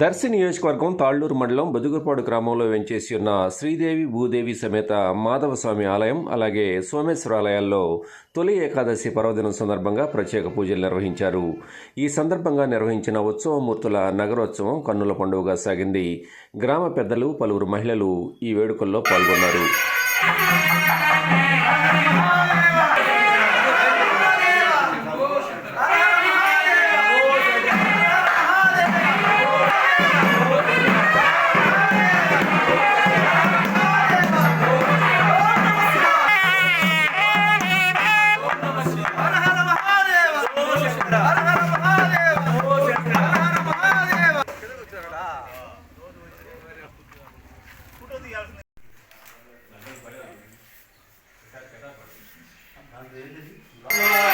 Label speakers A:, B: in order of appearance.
A: దర్శి నియోజకవర్గం తాళ్ళూరు మండలం బదుగుపాడు గ్రామంలో వెంచేసి ఉన్న శ్రీదేవి భూదేవి సమేత మాధవస్వామి ఆలయం అలాగే సోమేశ్వర ఆలయాల్లో తొలి ఏకాదశి పర్వదినం సందర్భంగా ప్రత్యేక పూజలు నిర్వహించారు. ఈ సందర్భంగా నిర్వహించిన ఉత్సవమూర్తుల నగరోత్సవం కన్నుల పండుగగా సాగింది. గ్రామ పెద్దలు పలువురు మహిళలు ఈ వేడుకల్లో పాల్గొన్నారు.
B: Yeah.